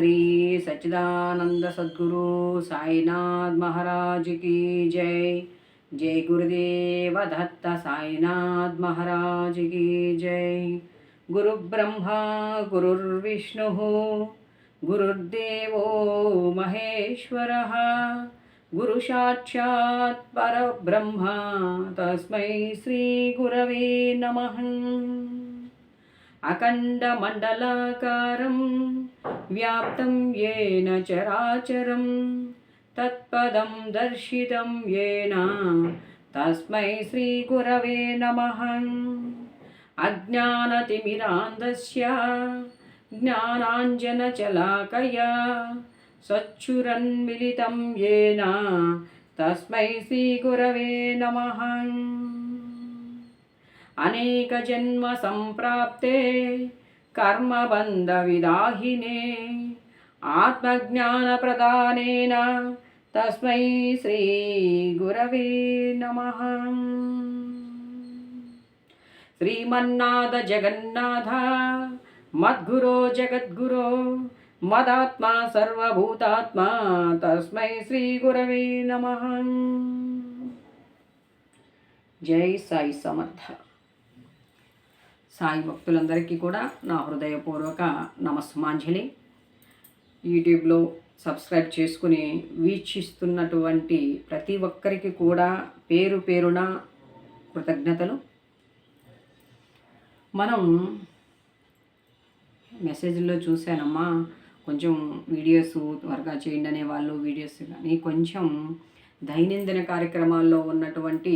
శ్రీ సచ్చిదానంద సద్గురు సాయినాథ్ మహారాజ్ కీ జై. జై గురుదేవ దత్త సాయినాథ్ మహారాజ్ కీ జై. గురుబ్రహ్మా గురుర్విష్ణు గురుర్దేవో మహేశ్వర గురుసాక్షాత్ పరబ్రహ్మ. తస్మై శ్రీ గురవే నమ. అఖండమండలాకారం व्याप्तं येन चराचरं तत्पदं दर्शितं येन तस्मै श्रीगुरवे नमः अज्ञानतिमिरान्धस्य ज्ञानाञ्जनचलाकया सच्छुरन्मिलितं येन तस्मै श्रीगुरवे नमः अनेकजन्मसम्प्राप्ते कर्मबन्धविदाहिने, आत्मज्ञानप्रदानेन तस्मै श्रीगुरवे नमः। श्रीमन्नाथ जगन्नाथ मद्गुरो जगद्गुरो, मदात्मा सर्वभूतात्मा, तस्मै श्रीगुरवे नमः। जय साई समर्थ। సాయి భక్తులందరికీ కూడా నా హృదయపూర్వక నమస్మాంజలి యూట్యూబ్లో సబ్స్క్రైబ్ చేసుకుని వీక్షిస్తున్నటువంటి ప్రతి ఒక్కరికి కూడా పేరు పేరున కృతజ్ఞతలు. మనం మెసేజ్లో చూశానమ్మా కొంచెం వీడియోస్ త్వరగా చేయండి అనేవాళ్ళు వీడియోస్ కానీ కొంచెం దైనందిన కార్యక్రమాల్లో ఉన్నటువంటి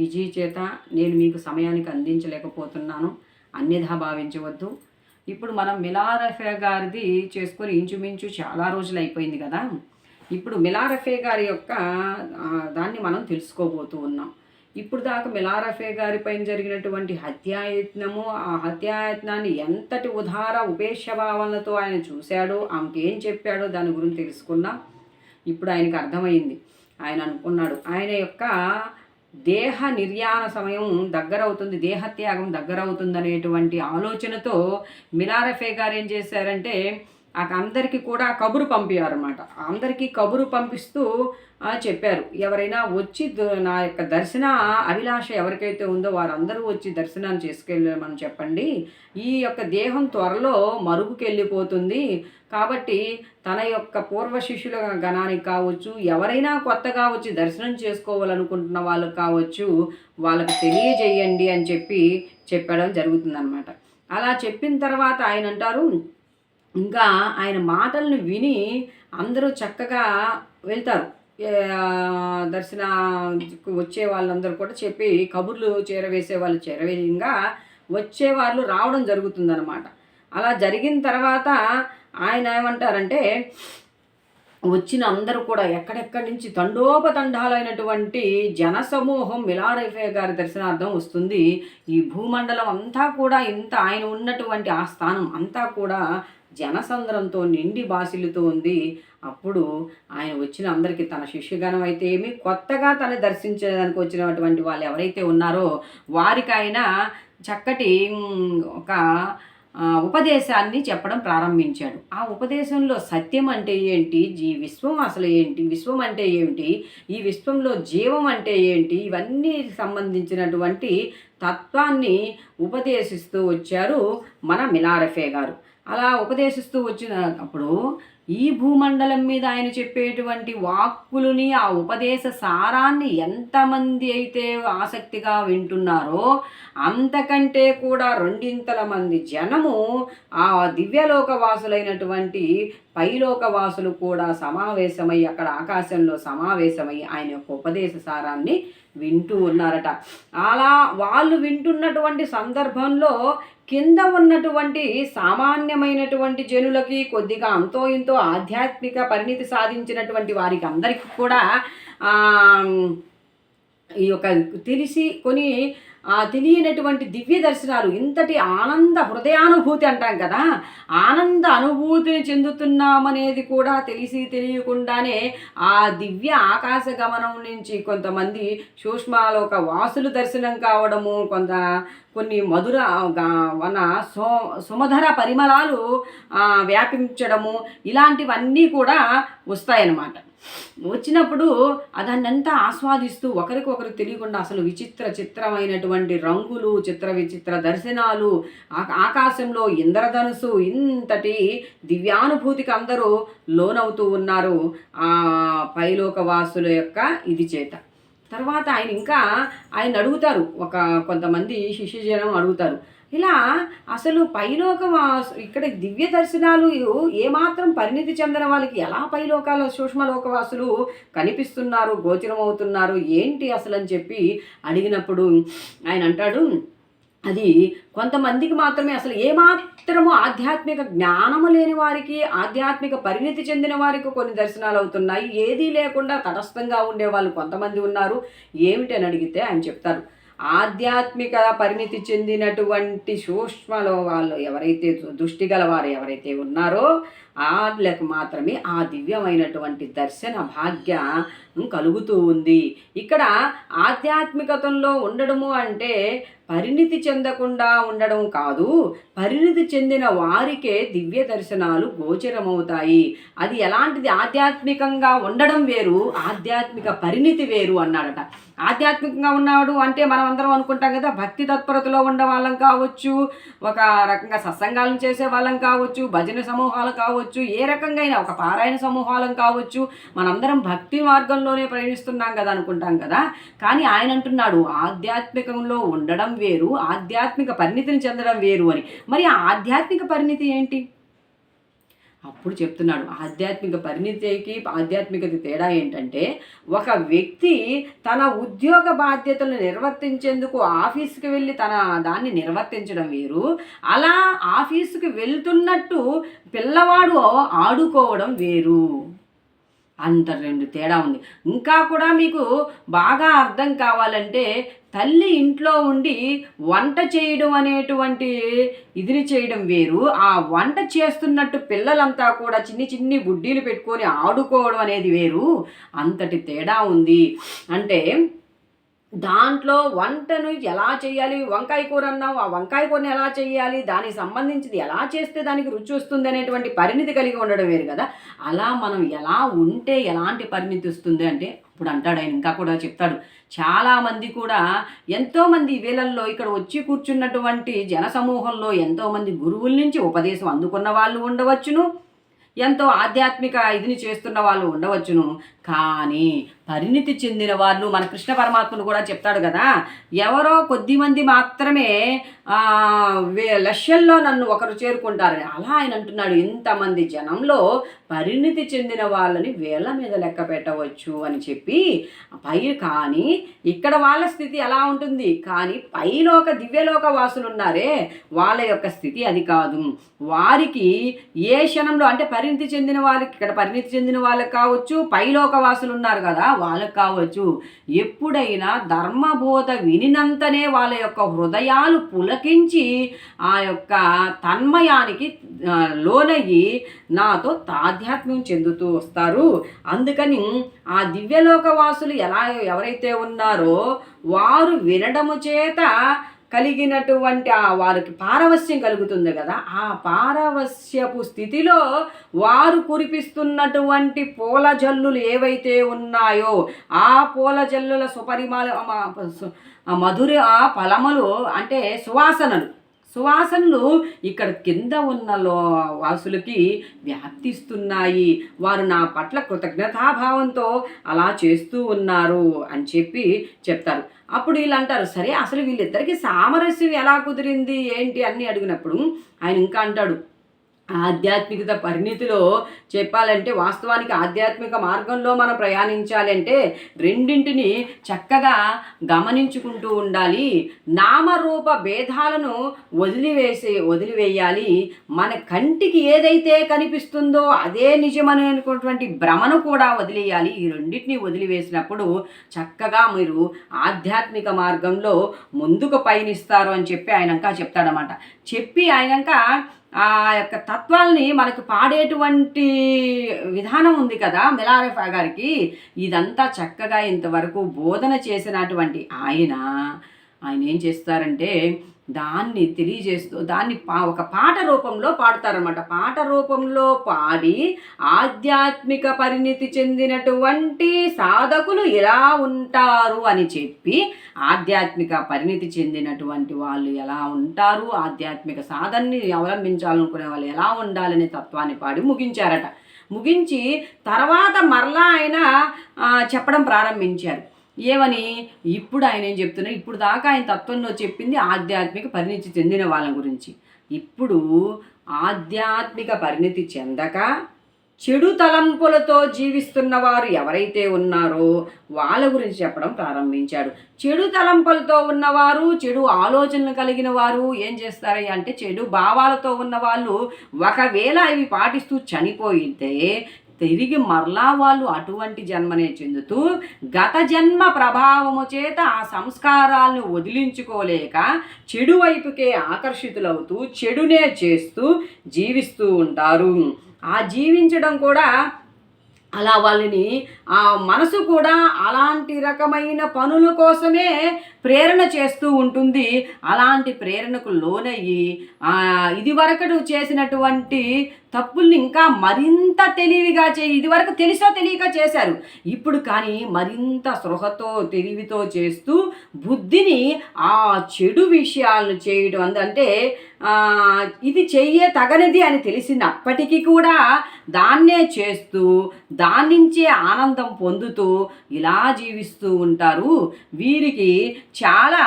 బిజీ చేత నేను మీకు సమయానికి అందించలేకపోతున్నాను. అన్యథా భావించవద్దు. ఇప్పుడు మనం మిలారఫే గారిది చేసుకొని ఇంచుమించు చాలా రోజులు అయిపోయింది కదా. ఇప్పుడు మిలారఫే గారి యొక్క దాన్ని మనం తెలుసుకోబోతూ ఉన్నాం. ఇప్పుడు దాకా మిలారఫే గారి పైన జరిగినటువంటి హత్యాయత్నము ఆ హత్యాయత్నాన్ని ఎంతటి ఉదార ఉపేక్ష భావనతో ఆయన చూశాడో ఆమెకి ఏం చెప్పాడో దాని గురించి తెలుసుకున్నాం. ఇప్పుడు ఆయనకు అర్థమైంది. ఆయన అనుకున్నాడు. ఆయన యొక్క దేహ నిర్యాణ సమయం దగ్గరవుతుంది దేహత్యాగం దగ్గరవుతుంది అనేటువంటి ఆలోచనతో మిలారఫే గారు ఏం చేశారంటే అందరికీ కూడా కబురు పంపారన్నమాట అందరికీ కబురు పంపిస్తూ చెప్పారు. ఎవరైనా వచ్చి నా యొక్క దర్శన అభిలాష ఎవరికైతే ఉందో వారందరూ వచ్చి దర్శనాన్ని చేసుకెళ్ళమని చెప్పండి. ఈ యొక్క దేహం త్వరలో మరుగుకెళ్ళిపోతుంది. కాబట్టి తన యొక్క పూర్వ శిష్యుల గణానికి కావచ్చు ఎవరైనా కొత్తగా వచ్చి దర్శనం చేసుకోవాలనుకుంటున్న వాళ్ళు కావచ్చు వాళ్ళకు తెలియజేయండి అని చెప్పి చెప్పడం జరుగుతుందన్నమాట. అలా చెప్పిన తర్వాత ఆయన అంటారు ఇంకా ఆయన మాటలను విని అందరూ చక్కగా వెళ్తారు. దర్శన వచ్చే వాళ్ళందరూ కూడా చెప్పి కబుర్లు చేరవేసే వాళ్ళు చేరవేయంగా వచ్చే వాళ్ళు రావడం జరుగుతుందన్నమాట. అలా జరిగిన తర్వాత ఆయన ఏమంటారంటే వచ్చిన అందరూ కూడా ఎక్కడెక్కడి నుంచి తండోపతండాలైనటువంటి జనసమూహం మిలారైఫే గారి దర్శనార్థం వస్తుంది. ఈ భూమండలం అంతా కూడా ఇంత ఆయన ఉన్నటువంటి ఆ స్థానం అంతా కూడా జనసంద్రంతో నిండి బాసిల్లుతూ ఉంది. అప్పుడు ఆయన వచ్చిన అందరికీ తన శిష్యగణం అయితే ఏమి కొత్తగా తను దర్శించడానికి వచ్చినటువంటి వాళ్ళు ఎవరైతే ఉన్నారో వారికి ఆయన చక్కటి ఒక ఉపదేశాన్ని చెప్పడం ప్రారంభించాడు. ఆ ఉపదేశంలో సత్యం అంటే ఏంటి? ఈ విశ్వం అసలు ఏంటి? విశ్వం అంటే ఏమిటి? ఈ విశ్వంలో జీవం అంటే ఏంటి? ఇవన్నీ సంబంధించినటువంటి తత్వాన్ని ఉపదేశిస్తూ వచ్చారు మన మిలారఫే గారు. అలా ఉపదేశిస్తూ వచ్చిన అప్పుడు ఈ భూమండలం మీద ఆయన చెప్పేటువంటి వాక్కులని ఆ ఉపదేశ సారాన్ని ఎంతమంది అయితే ఆసక్తిగా వింటున్నారో అంతకంటే కూడా రెండింతల మంది జనము ఆ దివ్యలోక వాసులైనటువంటి పైలోక వాసులు కూడా సమావేశమై అక్కడ ఆకాశంలో సమావేశమై ఆయన యొక్క ఉపదేశ సారాన్ని వింటూ ఉన్నారట. అలా వాళ్ళు వింటున్నటువంటి సందర్భంలో కింద ఉన్నటువంటి సామాన్యమైనటువంటి జనులకి కొద్దిగా అంతో ఇంతో ఆధ్యాత్మిక పరిణితి సాధించినటువంటి వారికి అందరికీ కూడా ఈ యొక్క తెలిసి కొని తెలియనటువంటి దివ్య దర్శనాలు ఇంతటి ఆనంద హృదయానుభూతి అంటాం కదా ఆనంద అనుభూతిని చెందుతున్నామనేది కూడా తెలిసి తెలియకుండానే ఆ దివ్య ఆకాశ గమనం నుంచి కొంతమంది సూక్ష్మాలోక వాసులు దర్శనం కావడము కొంత కొన్ని మధుర వన సో సుమధర పరిమళాలు వ్యాపించడము ఇలాంటివన్నీ కూడా వస్తాయన్నమాట. వచ్చినప్పుడు దాన్నంతా ఆస్వాదిస్తూ ఒకరికొకరు తెలియకుండా అసలు విచిత్ర చిత్రమైనటువంటి రంగులు చిత్ర విచిత్ర దర్శనాలు ఆ- ఆకాశంలో ఇంద్రధనుసు ఇంతటి దివ్యానుభూతికి అందరూ లోనవుతూ ఉన్నారు ఆ పైలోక వాసుల యొక్క ఇది చేత. తర్వాత ఆయన ఇంకా ఆయన అడుగుతారు. ఒక కొంతమంది శిష్యజనం అడుగుతారు. ఇలా అసలు పైలోక ఇక్కడ దివ్య దర్శనాలు ఏమాత్రం పరిణితి చెందిన వాళ్ళకి ఎలా పైలోకాల సూక్ష్మలోకవాసులు కనిపిస్తున్నారు గోచరమవుతున్నారు ఏంటి అసలు అని చెప్పి అడిగినప్పుడు ఆయన అంటాడు అది కొంతమందికి మాత్రమే అసలు ఏమాత్రము ఆధ్యాత్మిక జ్ఞానము లేని వారికి ఆధ్యాత్మిక పరిణితి చెందిన వారికి కొన్ని దర్శనాలు అవుతున్నాయి. ఏదీ లేకుండా తటస్థంగా ఉండే వాళ్ళు కొంతమంది ఉన్నారు. ఏమిటి అని అడిగితే ఆయన చెప్తారు ఆధ్యాత్మిక పరిణితి చెందినటువంటి సూక్ష్మలో వాళ్ళు ఎవరైతే దృష్టి గల వారు ఎవరైతే ఉన్నారో ఆర్లకు మాత్రమే ఆ దివ్యమైనటువంటి దర్శన భాగ్యం కలుగుతూ ఉంది. ఇక్కడ ఆధ్యాత్మికతంలో ఉండడము అంటే పరిణితి చెందకుండా ఉండడం కాదు పరిణితి చెందిన వారికే దివ్య దర్శనాలు గోచరమవుతాయి. అది ఎలాంటిది? ఆధ్యాత్మికంగా ఉండడం వేరు ఆధ్యాత్మిక పరిణితి వేరు అన్నాడట. ఆధ్యాత్మికంగా ఉన్నాడు అంటే మనం అందరం అనుకుంటాం కదా భక్తి తత్పరతలో ఉండే వాళ్ళం కావచ్చు ఒక రకంగా సత్సంగాలను చేసే వాళ్ళం కావచ్చు భజన సమూహాలు కావచ్చు ఏ రకంగా అయినా ఒక పారాయణ సమూహాలం కావచ్చు మనందరం భక్తి మార్గంలోనే ప్రయాణిస్తున్నాం కదా అనుకుంటాం కదా. కానీ ఆయన అంటున్నాడు ఆధ్యాత్మికంలో ఉండడం వేరు ఆధ్యాత్మిక పరిణితిని చెందడం వేరు అని. మరి ఆ ఆధ్యాత్మిక పరిణితి ఏంటి? అప్పుడు చెప్తున్నాడు. ఆధ్యాత్మిక పరిణితికి ఆధ్యాత్మికత తేడా ఏంటంటే ఒక వ్యక్తి తన ఉద్యోగ బాధ్యతలు నిర్వర్తించేందుకు ఆఫీస్కి వెళ్ళి తన దాన్ని నిర్వర్తించడం వేరు. అలా ఆఫీసుకి వెళ్తున్నట్టు పిల్లవాడు ఆడుకోవడం వేరు. అంత రెండు తేడా ఉంది. ఇంకా కూడా మీకు బాగా అర్థం కావాలంటే తల్లి ఇంట్లో ఉండి వంట చేయడం అనేటువంటి ఇదిని చేయడం వేరు. ఆ వంట చేస్తున్నట్టు పిల్లలంతా కూడా చిన్ని చిన్ని బుడ్డీలు పెట్టుకొని ఆడుకోవడం అనేది వేరు. అంతటి తేడా ఉంది. అంటే దాంట్లో వంటను ఎలా చేయాలి? వంకాయ కూర అన్నావు ఆ వంకాయ కూరని ఎలా చేయాలి? దానికి సంబంధించింది ఎలా చేస్తే దానికి రుచి వస్తుంది అనేటువంటి పరిణితి కలిగి ఉండడం వేరు కదా. అలా మనం ఎలా ఉంటే ఎలాంటి పరిణితి వస్తుంది అంటే ఇప్పుడు అంటాడు ఆయన ఇంకా కూడా చెప్తాడు. చాలామంది కూడా ఎంతోమంది వీళ్ళల్లో ఇక్కడ వచ్చి కూర్చున్నటువంటి జన సమూహంలో ఎంతోమంది గురువుల నుంచి ఉపదేశం అందుకున్న వాళ్ళు ఉండవచ్చును. ఎంతో ఆధ్యాత్మిక ఇదిని చేస్తున్న వాళ్ళు ఉండవచ్చును. కానీ పరిణితి చెందిన వాళ్ళు మన కృష్ణ పరమాత్మను కూడా చెప్తాడు కదా. ఎవరో కొద్ది మంది మాత్రమే లక్ష్యంలో లక్షల్లో నన్ను ఒకరు చేరుకుంటారు అలా ఆయన అంటున్నాడు. ఇంతమంది జనంలో పరిణితి చెందిన వాళ్ళని వేళ్ళ మీద లెక్క పెట్టవచ్చు అని చెప్పి పై కానీ ఇక్కడ వాళ్ళ స్థితి ఎలా ఉంటుంది. కానీ పైలోక దివ్యలోక వాసులు ఉన్నారే వాళ్ళ యొక్క స్థితి అది కాదు. వారికి ఏ క్షణంలో అంటే పరిణితి చెందిన వాళ్ళకి ఇక్కడ పరిణితి చెందిన వాళ్ళకి కావచ్చు పైలోక వాసులు ఉన్నారు కదా వాళ్ళకి కావచ్చు. ఎప్పుడైనా ధర్మబోధ వినినంతనే వాళ్ళ యొక్క హృదయాలు పులకించి ఆ యొక్క తన్మయానికి లోనయ్యి నాతో తాధ్యాత్మ్యం చెందుతూ వస్తారు. అందుకని ఆ దివ్యలోక వాసులు ఎలా ఎవరైతే ఉన్నారో వారు వినడము చేత కలిగినటువంటి ఆ వారికి పారవస్యం కలుగుతుంది కదా ఆ పారవస్యపు స్థితిలో వారు కురిపిస్తున్నటువంటి పూల జల్లులు ఏవైతే ఉన్నాయో ఆ పూల జల్లుల సుపరిమాల మధుర ఫలములు అంటే సువాసనలు. సువాసనలు ఇక్కడ కింద ఉన్న లో వాసులకి వ్యాప్తిస్తున్నాయి. వారు నా పట్ల కృతజ్ఞతాభావంతో అలా చేస్తూ ఉన్నారు అని చెప్పి చెప్తారు. అప్పుడు వీళ్ళు అంటారు సరే అసలు వీళ్ళిద్దరికి సామరస్యం ఎలా కుదిరింది ఏంటి? అన్నీ అడిగినప్పుడు ఆయన ఇంకా అంటాడు ఆధ్యాత్మికత పరిణితిలో చెప్పాలంటే వాస్తవానికి ఆధ్యాత్మిక మార్గంలో మనం ప్రయాణించాలి అంటే రెండింటిని చక్కగా గమనించుకుంటూ ఉండాలి. నామరూప భేదాలను వదిలివేసే వదిలివేయాలి. మన కంటికి ఏదైతే కనిపిస్తుందో అదే నిజమనేటువంటి భ్రమను కూడా వదిలేయాలి. ఈ రెండింటిని వదిలివేసినప్పుడు చక్కగా మీరు ఆధ్యాత్మిక మార్గంలో ముందుకు పయనిస్తారు అని చెప్పి ఆయనంక చెప్తాడనమాట. చెప్పి ఆయనక ఆ యొక్క తత్వాల్ని మనకు పాడేటువంటి విధానం ఉంది కదా మిలారెఫా గారికి. ఇదంతా చక్కగా ఇంతవరకు బోధన చేసినటువంటి ఆయన. ఆయన ఏం చేస్తారంటే దాన్ని తెలియజేస్తూ దాన్ని పా ఒక పాట రూపంలో పాడతారనమాట పాట రూపంలో పాడి ఆధ్యాత్మిక పరిణితి చెందినటువంటి సాధకులు ఎలా ఉంటారు అని చెప్పి ఆధ్యాత్మిక పరిణితి చెందినటువంటి వాళ్ళు ఎలా ఉంటారు ఆధ్యాత్మిక సాధనని అవలంబించాలనుకునే వాళ్ళు ఎలా ఉండాలనే తత్వాన్ని పాడి ముగించారట. ముగించి తర్వాత మరలా ఆయన చెప్పడం ప్రారంభించారు. ఏమని? ఇప్పుడు ఆయన ఏం చెప్తున్నారు ఇప్పుడు దాకా ఆయన తత్వంలో చెప్పింది ఆధ్యాత్మిక పరిణితి చెందిన వాళ్ళ గురించి. ఇప్పుడు ఆధ్యాత్మిక పరిణితి చెందక చెడు తలంపులతో జీవిస్తున్న వారు ఎవరైతే ఉన్నారో వాళ్ళ గురించి చెప్పడం ప్రారంభించాడు. చెడు తలంపులతో ఉన్నవారు చెడు ఆలోచనలు కలిగిన వారు ఏం చేస్తారు అంటే చెడు భావాలతో ఉన్న వాళ్ళు ఒకవేళ ఇవి పాటిస్తూ చనిపోయితే తిరిగి మరలా వాళ్ళు అటువంటి జన్మనే చెందుతూ గత జన్మ ప్రభావము చేత ఆ సంస్కారాలను వదిలించుకోలేక చెడు వైపుకే ఆకర్షితులవుతూ చెడునే చేస్తూ జీవిస్తూ ఉంటారు. ఆ జీవించడం కూడా అలా వాళ్ళని ఆ మనసు కూడా అలాంటి రకమైన పనుల కోసమే ప్రేరణ చేస్తూ ఉంటుంది. అలాంటి ప్రేరణకు లోనయ్యి ఆ, ఇది వరకు చేసినటువంటి తప్పుల్ని ఇంకా మరింత తెలివిగా చే ఇది వరకు తెలిసో తెలియక చేశారు. ఇప్పుడు కానీ మరింత సృహతో తెలివితో చేస్తూ బుద్ధిని ఆ చెడు విషయాలను చేయడం అందంటే ఇది చెయ్యే తగనిది అని తెలిసినప్పటికీ కూడా దాన్నే చేస్తూ దాని నుంచే ఆనందం పొందుతూ ఇలా జీవిస్తూ ఉంటారు. వీరికి చాలా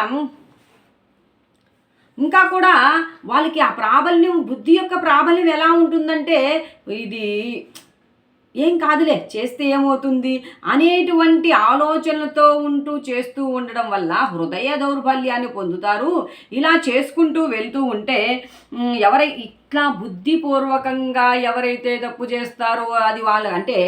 ఇంకా కూడా వాళ్ళకి ఆ ప్రాబల్యం బుద్ధి యొక్క ప్రాబల్యం ఎలా ఉంటుందంటే ఇది ఏం కాదులే చేస్తే ఏమవుతుంది అనేటువంటి ఆలోచనలతో ఉంటూ చేస్తూ ఉండడం వల్ల హృదయ దౌర్బల్యాన్ని పొందుతారు. ఇలా చేసుకుంటూ వెళ్తూ ఉంటే ఎవరై ఇట్లా బుద్ధిపూర్వకంగా ఎవరైతే తప్పు చేస్తారో అది వాళ్ళు అంటే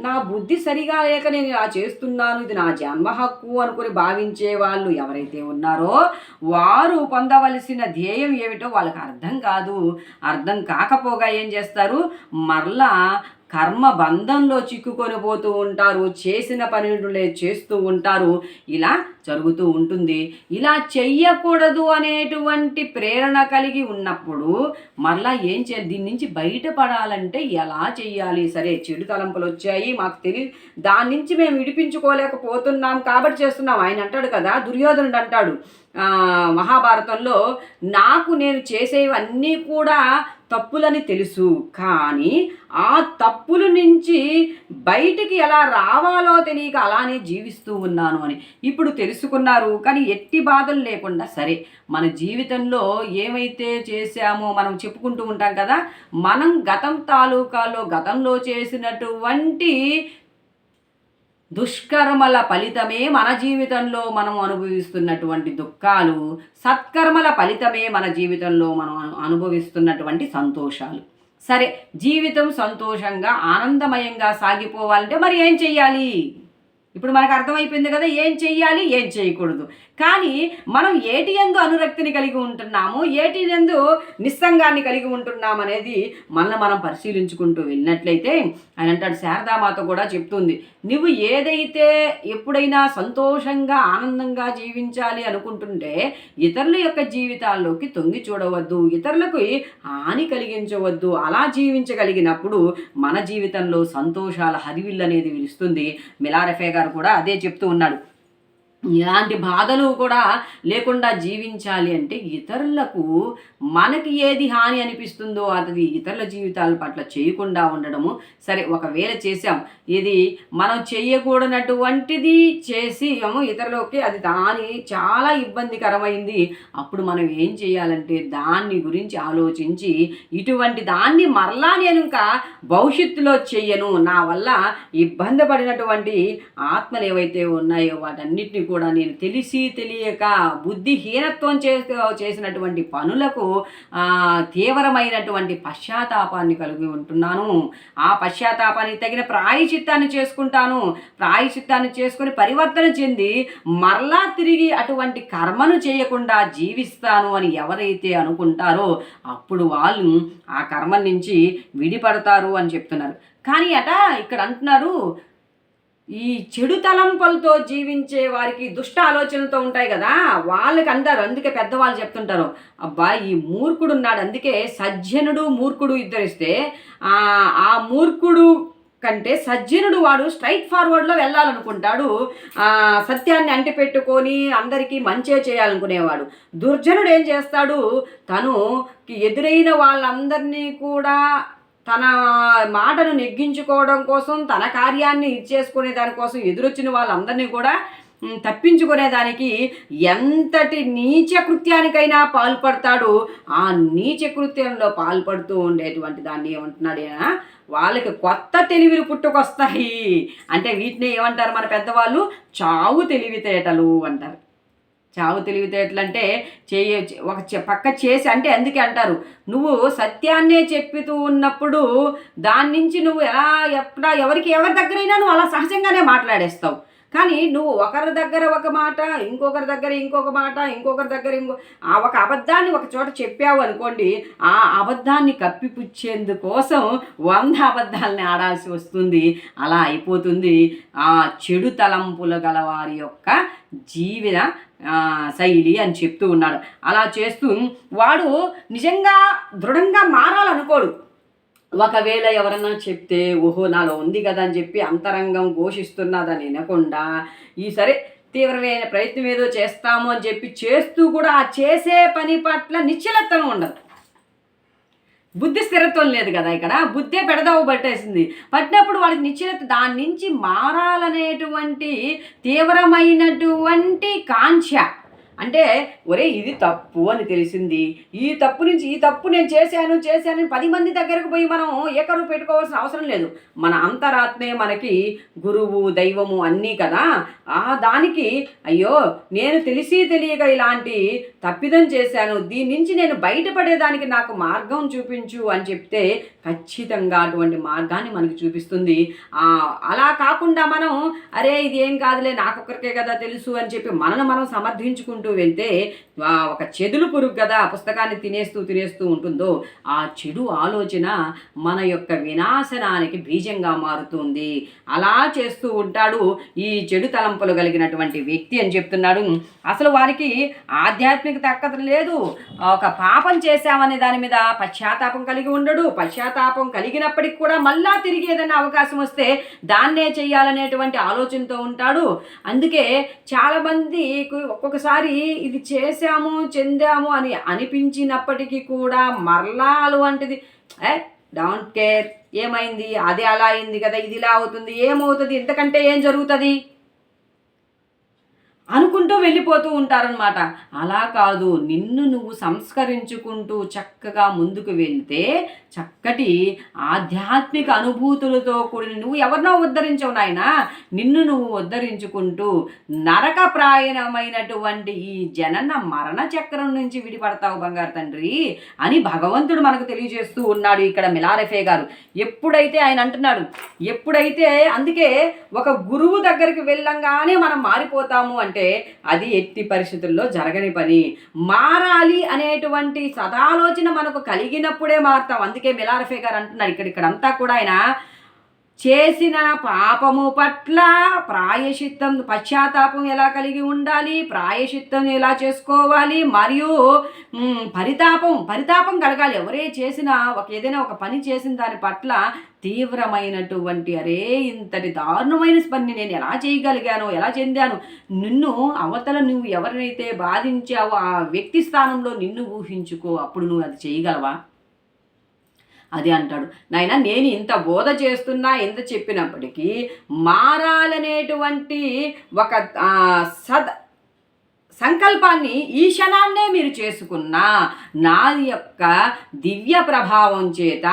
నా బుద్ధి సరిగా లేక నేను ఇలా చేస్తున్నాను ఇది నా జన్మ హక్కు అనుకుని భావించే వాళ్ళు ఎవరైతే ఉన్నారో వారు పొందవలసిన ధ్యేయం ఏమిటో వాళ్ళకి అర్థం కాదు. అర్థం కాకపోగా ఏం చేస్తారు? మరలా కర్మ బంధంలో చిక్కుకొని పోతూ ఉంటారు చేసిన పనులే చేస్తూ ఉంటారు ఇలా జరుగుతూ ఉంటుంది. ఇలా చెయ్యకూడదు అనేటువంటి ప్రేరణ కలిగి ఉన్నప్పుడు మరలా ఏం చేయాలి? దీని నుంచి బయటపడాలంటే ఎలా చెయ్యాలి? సరే చెడు తలంపులు వచ్చాయి మాకు తెలియదు దాని నుంచి మేము విడిపించుకోలేకపోతున్నాం కాబట్టి చేస్తున్నాం. ఆయన అంటాడు కదా దుర్యోధనుడు అంటాడు. మహాభారతంలో నాకు నేను చేసేవన్నీ కూడా తప్పులని తెలుసు. కానీ ఆ తప్పుల నుంచి బయటికి ఎలా రావాలో తెలియక అలానే జీవిస్తూ ఉన్నాను అని. ఇప్పుడు తెలుసుకున్నారు. కానీ ఎట్టి బాధలు లేకుండా సరే మన జీవితంలో ఏమైతే చేశామో మనం చెప్పుకుంటూ ఉంటాం కదా మనం గతం తాలూకాలో గతంలో చేసినటువంటి దుష్కర్మల ఫలితమే మన జీవితంలో మనం అనుభవిస్తున్నటువంటి దుఃఖాలు సత్కర్మల ఫలితమే మన జీవితంలో మనం అనుభవిస్తున్నటువంటి సంతోషాలు. సరే జీవితం సంతోషంగా ఆనందమయంగా సాగిపోవాలంటే మరి ఏం చెయ్యాలి? ఇప్పుడు మనకు అర్థమైపోయింది కదా ఏం చెయ్యాలి ఏం చేయకూడదు. కానీ మనం ఏటి ఎందు అనురక్తిని కలిగి ఉంటున్నాము ఏటి ఎందు నిస్సంగాన్ని కలిగి ఉంటున్నాం అనేది మనల్ని మనం పరిశీలించుకుంటూ వెళ్ళినట్లయితే ఆయన అంటాడు శారదామాత కూడా చెప్తుంది నువ్వు ఏదైతే ఎప్పుడైనా సంతోషంగా ఆనందంగా జీవించాలి అనుకుంటుంటే ఇతరుల యొక్క జీవితాల్లోకి తొంగి చూడవద్దు ఇతరులకు హాని కలిగించవద్దు అలా జీవించగలిగినప్పుడు మన జీవితంలో సంతోషాల హరివిల్లు అనేది విలుస్తుంది మిలారఫేగా గారు కూడా అదే చెప్తూ ఉన్నాడు. ఇలాంటి బాధలు కూడా లేకుండా జీవించాలి అంటే ఇతరులకు మనకి ఏది హాని అనిపిస్తుందో అది ఇతరుల జీవితాల పట్ల చేయకుండా ఉండడము. సరే ఒకవేళ చేసాం ఇది మనం చేయకూడనటువంటిది చేసి ఏమో ఇతరులకి అది దాని చాలా ఇబ్బందికరమైంది. అప్పుడు మనం ఏం చేయాలంటే దాన్ని గురించి ఆలోచించి ఇటువంటి దాన్ని మరలా నేను ఇంకా భవిష్యత్తులో చెయ్యను నా వల్ల ఇబ్బంది పడినటువంటి ఆత్మలు ఏవైతే ఉన్నాయో వాటన్నిటిని కూడా నేను తెలిసి తెలియక బుద్ధిహీనత్వం చే చేసినటువంటి పనులకు తీవ్రమైనటువంటి పశ్చాత్తాపాన్ని కలిగి ఉంటున్నాను. ఆ పశ్చాత్తాపానికి తగిన ప్రాయచిత్తాన్ని చేసుకుంటాను. ప్రాయచిత్తాన్ని చేసుకుని పరివర్తన చెంది మరలా తిరిగి అటువంటి కర్మను చేయకుండా జీవిస్తాను అని ఎవరైతే అనుకుంటారో అప్పుడు వాళ్ళు ఆ కర్మ నుంచి విడిపడతారు అని చెప్తున్నారు. కానీ అట ఇక్కడ అంటున్నారు ఈ చెడు తలంపులతో జీవించే వారికి దుష్ట ఆలోచనలతో ఉంటాయి కదా వాళ్ళకి అందరు అందుకే పెద్దవాళ్ళు చెప్తుంటారు అబ్బా ఈ మూర్ఖుడు ఉన్నాడు అందుకే సజ్జనుడు మూర్ఖుడు ఇద్దరిస్తే ఆ మూర్ఖుడు కంటే సజ్జనుడు వాడు స్ట్రైట్ ఫార్వర్డ్లో వెళ్ళాలనుకుంటాడు సత్యాన్ని అంటిపెట్టుకొని అందరికీ మంచే చేయాలనుకునేవాడు. దుర్జనుడు ఏం చేస్తాడు తను ఎదురైన వాళ్ళందరినీ కూడా తన మాటను నెగ్గించుకోవడం కోసం తన కార్యాన్ని ఇచ్చేసుకునే దానికోసం ఎదురొచ్చిన వాళ్ళందరినీ కూడా తప్పించుకునేదానికి ఎంతటి నీచ కృత్యానికైనా పాల్పడతాడు. ఆ నీచ కృత్యంలో పాల్పడుతూ ఉండేటువంటి దాన్ని ఏమంటున్నాడు వాళ్ళకి కొత్త తెలివిలు పుట్టుకొస్తాయి. అంటే వీటిని ఏమంటారు మన పెద్దవాళ్ళు? చావు తెలివితేటలు అంటారు. చావు తెలివితే ఎట్లంటే చేయ ఒక పక్క చేసి అంటే అందుకే అంటారు. నువ్వు సత్యాన్నే చెప్పుతూ ఉన్నప్పుడు దాని నుంచి నువ్వు ఎలా ఎప్పుడా ఎవరికి ఎవరి దగ్గరైనా నువ్వు అలా సహజంగానే మాట్లాడేస్తావు. కానీ నువ్వు ఒకరి దగ్గర ఒక మాట ఇంకొకరి దగ్గర ఇంకొక మాట ఇంకొకరి దగ్గర ఇంకో ఆ ఒక అబద్ధాన్ని ఒక చోట చెప్పావు అనుకోండి ఆ అబద్ధాన్ని కప్పిపుచ్చేందుకోసం వంద అబద్ధాలని ఆడాల్సి వస్తుంది. అలా అయిపోతుంది. ఆ చెడు తలంపులు గల వారి యొక్క జీవిత శైలి అని చెప్తూ ఉన్నాడు. అలా చేస్తూ వాడు నిజంగా దృఢంగా మారాలనుకోడు. ఒకవేళ ఎవరన్నా చెప్తే ఓహో నాలో ఉంది కదా అని చెప్పి అంతరంగం ఘోషిస్తున్నదని వినకుండా ఈ సరే తీవ్రమైన ప్రయత్నం ఏదో చేస్తాము అని చెప్పి చేస్తూ కూడా ఆ చేసే పని పట్ల నిశ్చలత్వం ఉండదు. బుద్ధి స్థిరత్వం లేదు కదా ఇక్కడ. బుద్ధే పెడదావు పట్టేసింది. పట్టినప్పుడు వాళ్ళకి నిశ్చలత దాని నుంచి మారాలనేటువంటి తీవ్రమైనటువంటి కాంక్ష. అంటే ఒరే ఇది తప్పు అని తెలిసింది. ఈ తప్పు నుంచి ఈ తప్పు నేను చేశాను చేశాను పది మంది దగ్గరకు పోయి మనం ఏకరువు పెట్టుకోవాల్సిన అవసరం లేదు. మన అంతరాత్మే మనకి గురువు దైవము అన్నీ కదా. ఆ దానికి అయ్యో నేను తెలిసి తెలియక ఇలాంటి తప్పిదం చేశాను. దీని నుంచి నేను బయటపడేదానికి నాకు మార్గం చూపించు అని చెప్తే ఖచ్చితంగా అటువంటి మార్గాన్ని మనకి చూపిస్తుంది. అలా కాకుండా మనం అరే ఇది ఏం కాదులే నాకొక్కరికే కదా తెలుసు అని చెప్పి మనను మనం సమర్థించుకుంటూ వెళ్తే ఒక చెదులు పురుగు కదా పుస్తకాన్ని తినేస్తూ తినేస్తూ ఉంటుందో ఆ చెడు ఆలోచన మన యొక్క వినాశనానికి బీజంగా మారుతుంది. అలా చేస్తూ ఉంటాడు ఈ చెడు తలంపులు కలిగినటువంటి వ్యక్తి అని చెప్తున్నాడు. అసలు వారికి ఆధ్యాత్మిక తక్కత లేదు ఒక పాపం చేశామనే దాని మీద పశ్చాత్తాపం కలిగి ఉండడు. పశ్చాత్తాపం కలిగినప్పటికి కూడా మళ్ళా తిరిగి ఏదైనా అవకాశం వస్తే దాన్నే చేయాలనేటువంటి ఆలోచనతో ఉంటాడు. అందుకే చాలామంది ఒక్కొక్కసారి ఇది చేశాము చెందాము అని అనిపించినప్పటికీ కూడా మరలా అటువంటిది ఏ? Don't care. ఏమైంది? అది అలా అయింది కదా ఇది ఇలా అవుతుంది ఏమవుతుంది? ఇంతకంటే ఏం జరుగుతుంది? అనుకుంటూ వెళ్ళిపోతూ ఉంటారనమాట అలా కాదు నిన్ను నువ్వు సంస్కరించుకుంటూ చక్కగా ముందుకు వెళ్తే చక్కటి ఆధ్యాత్మిక అనుభూతులతో కూడిన నువ్వు ఎవరినో ఉద్ధరించవు నాయన. నిన్ను నువ్వు ఉద్ధరించుకుంటూ నరకప్రాయణమైనటువంటి ఈ జనన మరణ చక్రం నుంచి విడిపడతావు బంగారు తండ్రి అని భగవంతుడు మనకు తెలియజేస్తూ ఉన్నాడు ఇక్కడ మిలారెఫే గారు. ఎప్పుడైతే ఆయన అంటున్నాడు ఎప్పుడైతే అందుకే ఒక గురువు దగ్గరికి వెళ్ళంగానే మనం మారిపోతాము అంటే అంటే అది ఎట్టి పరిస్థితుల్లో జరగని పని. మారాలి అనేటువంటి సదాలోచన మనకు కలిగినప్పుడే మారుతాం. అందుకే మిలారఫే గారు అంటున్నారు. ఇక్కడ ఇక్కడంతా కూడా ఆయన చేసిన పాపము పట్ల ప్రాయశిత్తం పశ్చాత్తాపం ఎలా కలిగి ఉండాలి? ప్రాయశిత్తం ఎలా చేసుకోవాలి? మరియు పరితాపం పరితాపం కలగాలి. ఎవరే చేసినా ఒక ఏదైనా ఒక పని చేసిన దాని పట్ల తీవ్రమైనటువంటి అరే ఇంతటి దారుణమైన పని నేను ఎలా చేయగలిగాను? ఎలా చెందాను? నిన్ను అవతల నువ్వు ఎవరినైతే బాధించావో ఆ వ్యక్తి స్థానంలో నిన్ను ఊహించుకో. అప్పుడు నువ్వు అది చేయగలవా? అది అంటాడు. నాయన నేను ఇంత బోధ చేస్తున్నా ఇంత చెప్పినప్పటికీ మారాలనేటువంటి ఒక సద్ సంకల్పాన్ని ఈ క్షణాన్నే మీరు చేసుకున్న నా యొక్క దివ్య ప్రభావం చేత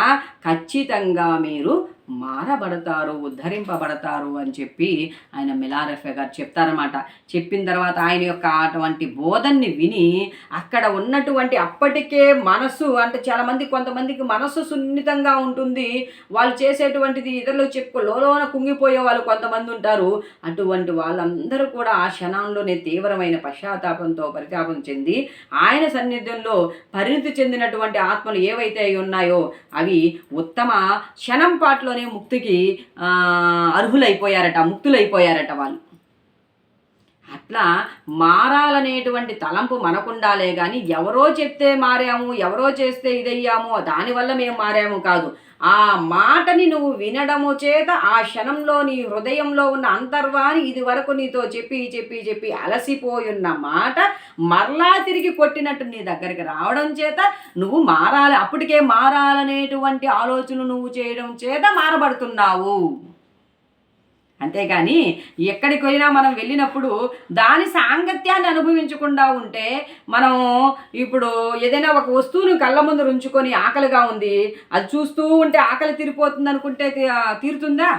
ఖచ్చితంగా మీరు మారబడతారు ఉద్ధరింపబడతారు అని చెప్పి ఆయన మిలారెఫే గారు చెప్తారన్నమాట. చెప్పిన తర్వాత ఆయన యొక్క అటువంటి బోధన్ని విని అక్కడ ఉన్నటువంటి అప్పటికే మనసు అంటే చాలామంది కొంతమందికి మనసు సున్నితంగా ఉంటుంది. వాళ్ళు చేసేటువంటిది ఇతరులకు చెప్పు లోలోన కుంగిపోయే వాళ్ళు కొంతమంది ఉంటారు. అటువంటి వాళ్ళందరూ కూడా ఆ క్షణంలోనే తీవ్రమైన పశ్చాత్తాపంతో పరితాపం చెంది ఆయన సన్నిధ్యంలో పరిణితి చెందినటువంటి ఆత్మలు ఏవైతే ఉన్నాయో అవి ఉత్తమ క్షణం పాటలో జన్మలోనే ముక్తికి ఆ, అర్హులైపోయారట ముక్తులైపోయారట వాళ్ళు. అట్లా మారాలనేటువంటి తలంపు మనకుండాలే కానీ ఎవరో చెప్తే మారాము ఎవరో చేస్తే ఇదయ్యాము దానివల్ల మేము మారాము కాదు. ఆ మాటని నువ్వు వినడము చేత ఆ క్షణంలో నీ హృదయంలో ఉన్న అంతర్వాణి ఇది వరకు నీతో చెప్పి చెప్పి చెప్పి అలసిపోయున్న మాట మరలా తిరిగి కొట్టినట్టు నీ దగ్గరికి రావడం చేత నువ్వు మారాలి. అప్పటికే మారాలనేటువంటి ఆలోచన నువ్వు చేయడం చేత మారబడుతున్నావు. అంతేగాని ఎక్కడికి వెళ్ళినా మనం వెళ్ళినప్పుడు దాని సాంగత్యాన్ని అనుభవించకుండా ఉంటే మనం ఇప్పుడు ఏదైనా ఒక వస్తువును కళ్ళ ముందు ఉంచుకొని ఆకలిగా ఉంది అది చూస్తూ ఉంటే ఆకలి తీరిపోతుంది అనుకుంటే తీరుతుందా?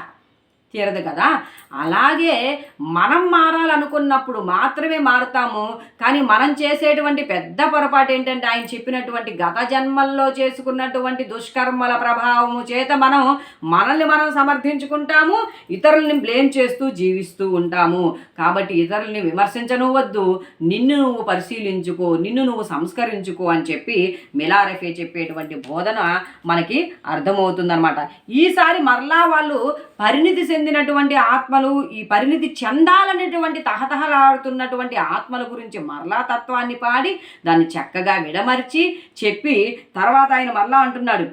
తీరదు కదా? అలాగే మనం మారాలనుకున్నప్పుడు మాత్రమే మారుతాము. కానీ మనం చేసేటువంటి పెద్ద పొరపాటు ఏంటంటే ఆయన చెప్పినటువంటి గత జన్మల్లో చేసుకున్నటువంటి దుష్కర్మల ప్రభావము చేత మనం మనల్ని మనం సమర్థించుకుంటాము ఇతరుల్ని బ్లేమ్ చేస్తూ జీవిస్తూ ఉంటాము. కాబట్టి ఇతరుల్ని విమర్శించను వద్దు నిన్ను నువ్వు పరిశీలించుకో నిన్ను నువ్వు సంస్కరించుకో అని చెప్పి మిలారెఫే చెప్పేటువంటి బోధన మనకి అర్థమవుతుందనమాట ఈసారి మరలా వాళ్ళు పరిణితి చెందినటువంటి ఆత్మలు ఈ పరిణితి చెందాలనేటువంటి తహతహలాడుతున్నటువంటి ఆత్మల గురించి మరలా తత్వాన్ని పాడి దాన్ని చక్కగా విడమర్చి చెప్పి తర్వాత ఆయన మరలా అంటున్నాడు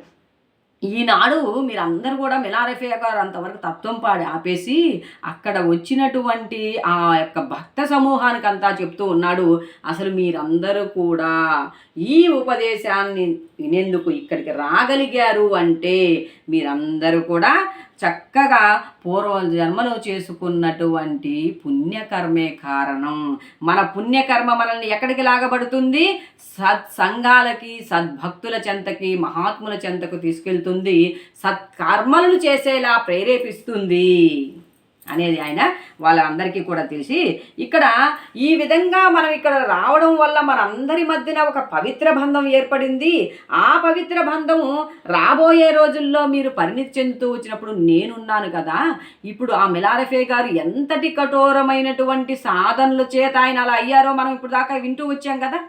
ఈనాడు మీరందరూ కూడా మిలారెఫే గారు అంతవరకు తత్వం పాడి ఆపేసి అక్కడ వచ్చినటువంటి ఆ యొక్క భక్త సమూహానికి అంతా చెప్తూ ఉన్నాడు అసలు మీరందరూ కూడా ఈ ఉపదేశాన్ని వినేందుకు ఇక్కడికి రాగలిగారు అంటే మీరందరూ కూడా చక్కగా పూర్వ జన్మలో చేసుకున్నటువంటి పుణ్యకర్మే కారణం. మన పుణ్యకర్మ మనల్ని ఎక్కడికి లాగబడుతుంది? సత్సంగాలకి సద్భక్తుల చెంతకి మహాత్ముల చెంతకు తీసుకెళ్తుంది. సత్కర్మలను చేసేలా ప్రేరేపిస్తుంది. అనేది ఆయన వాళ్ళందరికీ కూడా తెలిసి ఇక్కడ ఈ విధంగా మనం ఇక్కడ రావడం వల్ల మనందరి మధ్యన ఒక పవిత్ర బంధం ఏర్పడింది. ఆ పవిత్ర బంధము రాబోయే రోజుల్లో మీరు పరిణితి చెందుతూ వచ్చినప్పుడు నేనున్నాను కదా. ఇప్పుడు ఆ మిలారఫే గారు ఎంతటి కఠోరమైనటువంటి సాధనల చేత ఆయన అలా అయ్యారో మనం ఇప్పుడు దాకా వింటూ వచ్చాం కదా.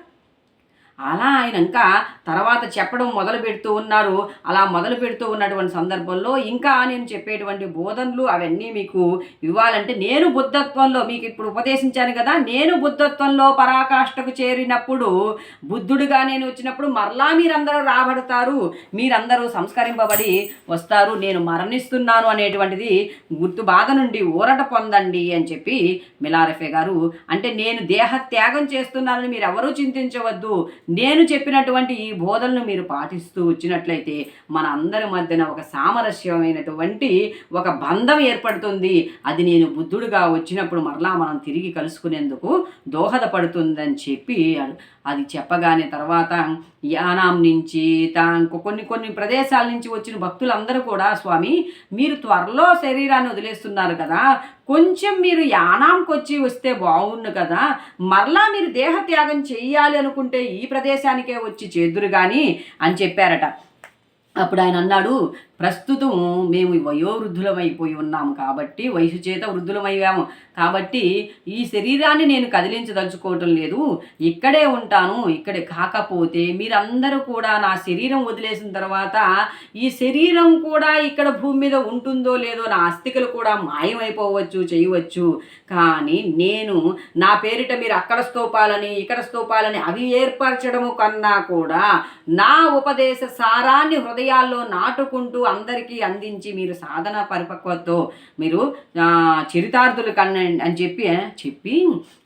అలా ఆయన ఇంకా తర్వాత చెప్పడం మొదలు పెడుతూ ఉన్నారు. అలా మొదలు పెడుతూ ఉన్నటువంటి సందర్భంలో ఇంకా నేను చెప్పేటువంటి బోధనలు అవన్నీ మీకు ఇవ్వాలంటే నేను బుద్ధత్వంలో మీకు ఇప్పుడు ఉపదేశించాను కదా నేను బుద్ధత్వంలో పరాకాష్ఠకు చేరినప్పుడు బుద్ధుడిగా నేను వచ్చినప్పుడు మరలా మీరందరూ రాబడతారు మీరందరూ సంస్కరింపబడి వస్తారు. నేను మరణిస్తున్నాను అనేటువంటిది గుర్తు బాధ నుండి ఊరట పొందండి అని చెప్పి మిలారెఫే గారు అంటే నేను దేహ త్యాగం చేస్తున్నానని మీరు ఎవరూ చింతించవద్దు. నేను చెప్పినటువంటి ఈ బోధలను మీరు పాటిస్తూ వచ్చినట్లయితే మన అందరి మధ్యన ఒక సామరస్యమైనటువంటి ఒక బంధం ఏర్పడుతుంది. అది నేను బుద్ధుడుగా వచ్చినప్పుడు మరలా మనం తిరిగి కలుసుకునేందుకు దోహదపడుతుందని చెప్పి అది చెప్పగానే తర్వాత యానాం నుంచి కొన్ని కొన్ని ప్రదేశాల నుంచి వచ్చిన భక్తులందరూ కూడా స్వామి మీరు త్వరలో శరీరాన్ని వదిలేస్తున్నారు కదా. కొంచెం మీరు యానాంకి వచ్చి వస్తే బాగుండు కదా. మరలా మీరు దేహత్యాగం చెయ్యాలి అనుకుంటే ఈ ప్రదేశానికే వచ్చి చేదురు కానీ అని చెప్పారట. అప్పుడు ఆయన అన్నాడు ప్రస్తుతం మేము వయోవృద్ధులమైపోయి ఉన్నాము కాబట్టి వయసు చేత వృద్ధులమయ్యాము. కాబట్టి ఈ శరీరాన్ని నేను కదిలించదలుచుకోవటం లేదు. ఇక్కడే ఉంటాను ఇక్కడే కాకపోతే మీరందరూ కూడా నా శరీరం వదిలేసిన తర్వాత ఈ శరీరం కూడా ఇక్కడ భూమి మీద ఉంటుందో లేదో నా అస్థికలు కూడా మాయమైపోవచ్చు చేయవచ్చు. కానీ నేను నా పేరిట మీరు అక్కడ స్తూపాలని ఇక్కడ స్తూపాలని అవి ఏర్పరచడము కన్నా కూడా నా ఉపదేశ సారాన్ని హృదయాల్లో నాటుకుంటూ అందరికీ అందించి మీరు సాధన పరిపక్వతతో మీరు చరితార్థులు కన్న అని చెప్పి చెప్పి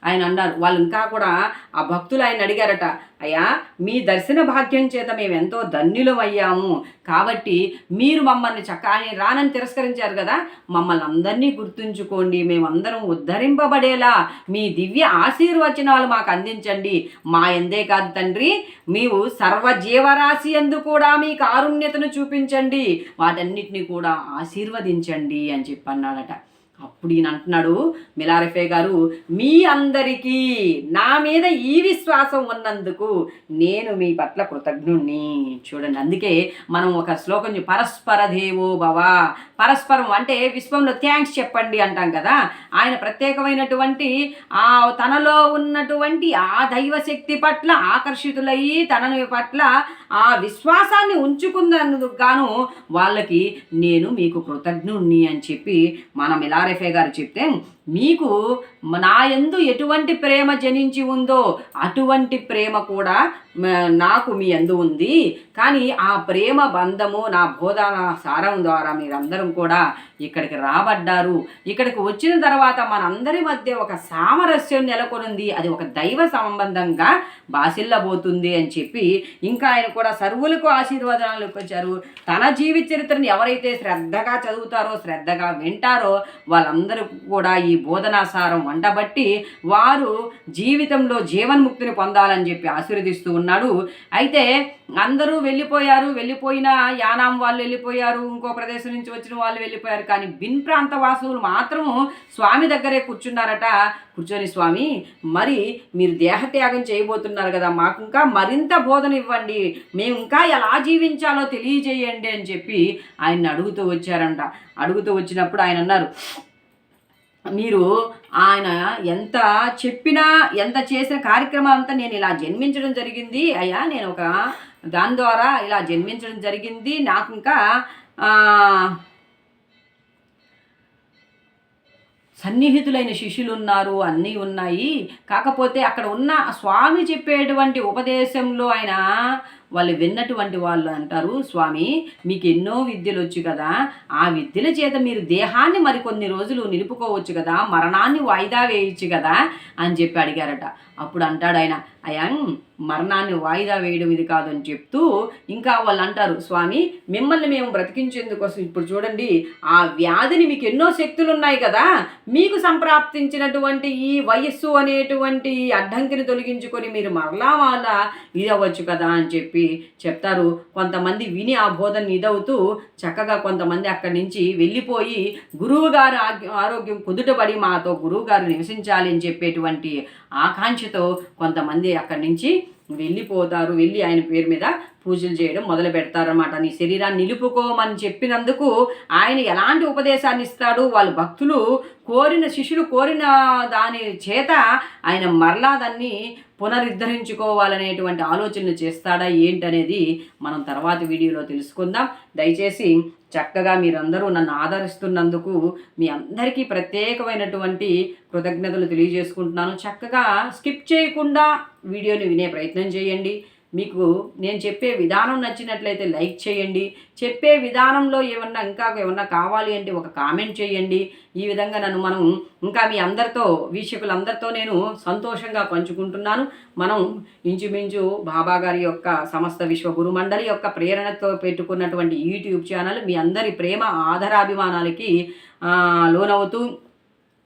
ఆయన అన్నారు. వాళ్ళు ఇంకా కూడా ఆ భక్తులు ఆయన అడిగారట అయ్యా మీ దర్శన భాగ్యం చేత మేము ఎంతో ధన్యులం అయ్యాము. కాబట్టి మీరు మమ్మల్ని చక్క ఆయన రానని తిరస్కరించారు కదా. మమ్మల్ని అందరినీ గుర్తుంచుకోండి. మేమందరం ఉద్ధరింపబడేలా మీ దివ్య ఆశీర్వచనాలు మాకు అందించండి. మా ఎందే కాదు తండ్రి మీరు సర్వజీవరాశి ఎందు కూడా మీ కారుణ్యతను చూపించండి. వాటన్నిటిని కూడా ఆశీర్వదించండి అని చెప్పన్నాడట. అప్పుడు ఈయన అంటున్నాడు మిలారెఫే గారు మీ అందరికీ నా మీద ఈ విశ్వాసం ఉన్నందుకు నేను మీ పట్ల కృతజ్ఞుణ్ణి. చూడండి అందుకే మనం ఒక శ్లోకం పరస్పర దేవో భవ. పరస్పరం అంటే విశ్వంలో థ్యాంక్స్ చెప్పండి అంటాం కదా. ఆయన ప్రత్యేకమైనటువంటి ఆ తనలో ఉన్నటువంటి ఆ దైవశక్తి పట్ల ఆకర్షితులయ్యి తనని పట్ల ఆ విశ్వాసాన్ని ఉంచుకున్నందుకు గాను వాళ్ళకి నేను మీకు కృతజ్ఞుణ్ణి అని చెప్పి మనం ఇలారెఫే గారు చెప్తే మీకు నా ఎందు ఎటువంటి ప్రేమ జనించి ఉందో అటువంటి ప్రేమ కూడా నాకు మీ యందు ఉంది. కానీ ఆ ప్రేమ బంధము నా బోధన సారం ద్వారా మీరందరం కూడా ఇక్కడికి రాబడ్డారు. ఇక్కడికి వచ్చిన తర్వాత మనందరి మధ్య ఒక సామరస్యం నెలకొనుంది. అది ఒక దైవ సంబంధంగా బాసిల్లబోతుంది అని చెప్పి ఇంకా ఆయన కూడా సర్వులకు ఆశీర్వాదాలు ఇప్పించారు. తన జీవిత చరిత్రను ఎవరైతే శ్రద్ధగా చదువుతారో శ్రద్ధగా వింటారో వాళ్ళందరూ కూడా ఈ ఈ బోధనాసారం వంటబట్టి వారు జీవితంలో జీవన్ముక్తిని పొందాలని చెప్పి ఆశీర్వదిస్తూ ఉన్నాడు. అయితే అందరూ వెళ్ళిపోయారు వెళ్ళిపోయిన యానాం వాళ్ళు వెళ్ళిపోయారు ఇంకో ప్రదేశం నుంచి వచ్చిన వాళ్ళు వెళ్ళిపోయారు. కానీ బిన్ ప్రాంత వాసువులు మాత్రము స్వామి దగ్గరే కూర్చున్నారట. కూర్చొని స్వామి మరి మీరు దేహత్యాగం చేయబోతున్నారు కదా మాకు ఇంకా మరింత బోధన ఇవ్వండి. మేము ఇంకా ఎలా జీవించాలో తెలియజేయండి అని చెప్పి ఆయన్ని అడుగుతూ వచ్చారంట. అడుగుతూ వచ్చినప్పుడు ఆయన అన్నారు మీరు ఆయన ఎంత చెప్పినా ఎంత చేసిన కార్యక్రమం అంతా నేను ఇలా జన్మించడం జరిగింది. అయ్యా నేను ఒక దాని ద్వారా ఇలా జన్మించడం జరిగింది. నాకు ఇంకా సన్నిహితులైన శిష్యులు ఉన్నారు అన్నీ ఉన్నాయి. కాకపోతే అక్కడ ఉన్న స్వామి చెప్పేటువంటి ఉపదేశంలో ఆయన వాళ్ళు విన్నటువంటి వాళ్ళు అంటారు స్వామి మీకు ఎన్నో విద్యలు వచ్చు కదా. ఆ విద్యల చేత మీరు దేహాన్ని మరికొన్ని రోజులు నిలుపుకోవచ్చు కదా. మరణాన్ని వాయిదా వేయచ్చు కదా. అని చెప్పి అడిగారట. అప్పుడు అంటాడు ఆయన అయ్యా మరణాన్ని వాయిదా వేయడం ఇది కాదని చెప్తూ ఇంకా వాళ్ళు అంటారు స్వామి మిమ్మల్ని మేము బ్రతికించేందుకోసం ఇప్పుడు చూడండి ఆ వ్యాధిని మీకు ఎన్నో శక్తులు ఉన్నాయి కదా మీకు సంప్రాప్తించినటువంటి ఈ వయస్సు అనేటువంటి అడ్డంకిని తొలగించుకొని మీరు మరలా వాళ్ళ ఇదవ్వచ్చు కదా అని చెప్పి చెప్తారు. కొంతమంది విని ఆ బోధన ఇదవుతూ చక్కగా కొంతమంది అక్కడి నుంచి వెళ్ళిపోయి గురువు గారు ఆరోగ్యం కుదుటబడి మాతో గురువు గారు నివసించాలి అని చెప్పేటువంటి ఆకాంక్షతో కొంతమంది అక్కడి నుంచి వెళ్ళిపోతారు. వెళ్ళి ఆయన పేరు మీద పూజలు చేయడం మొదలు పెడతారన్నమాట. నీ శరీరాన్ని నిలుపుకోమని చెప్పినందుకు ఆయన ఎలాంటి ఉపదేశాన్ని ఇస్తాడు? వాళ్ళ భక్తులు కోరిన శిష్యులు కోరిన దాని చేత ఆయన మరలా దాన్ని పునరుద్ధరించుకోవాలనేటువంటి ఆలోచనలు చేస్తాడా ఏంటనేది మనం తర్వాత వీడియోలో తెలుసుకుందాం. దయచేసి చక్కగా మీరందరూ నన్ను ఆదరిస్తున్నందుకు మీ అందరికీ ప్రత్యేకమైనటువంటి కృతజ్ఞతలు తెలియజేసుకుంటున్నాను. చక్కగా స్కిప్ చేయకుండా వీడియోని వినే ప్రయత్నం చేయండి. మీకు నేను చెప్పే విధానం నచ్చినట్లయితే లైక్ చేయండి. చెప్పే విధానంలో ఏమన్నా ఇంకా ఏమన్నా కావాలి అంటే ఒక కామెంట్ చేయండి. ఈ విధంగా నన్ను మనం ఇంకా మీ అందరితో వీక్షకులందరితో నేను సంతోషంగా పంచుకుంటున్నాను. మనం ఇంచుమించు బాబా గారి యొక్క సమస్త విశ్వ గురు మండలి యొక్క ప్రేరణతో పెట్టుకున్నటువంటి యూట్యూబ్ ఛానల్ మీ అందరి ప్రేమ ఆధారాభిమానాలకి లోనవుతూ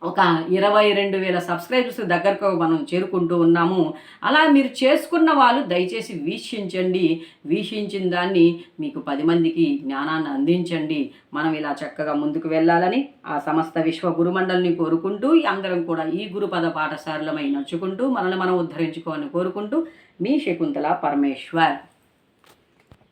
ఒక ఇరవై రెండు వేల సబ్స్క్రైబర్స్ దగ్గరకు మనం చేరుకుంటూ ఉన్నాము. అలా మీరు చేసుకున్న వాళ్ళు దయచేసి వీక్షించండి. వీక్షించిన దాన్ని మీకు పది మందికి జ్ఞానాన్ని అందించండి. మనం ఇలా చక్కగా ముందుకు వెళ్ళాలని ఆ సమస్త విశ్వ గురుమండలిని కోరుకుంటూ అందరం కూడా ఈ గురుపద పాఠశాలమై నడుచుకుంటూ మనల్ని మనం ఉద్ధరించుకోవాలని కోరుకుంటూ మీ శకుంతల పరమేశ్వర్.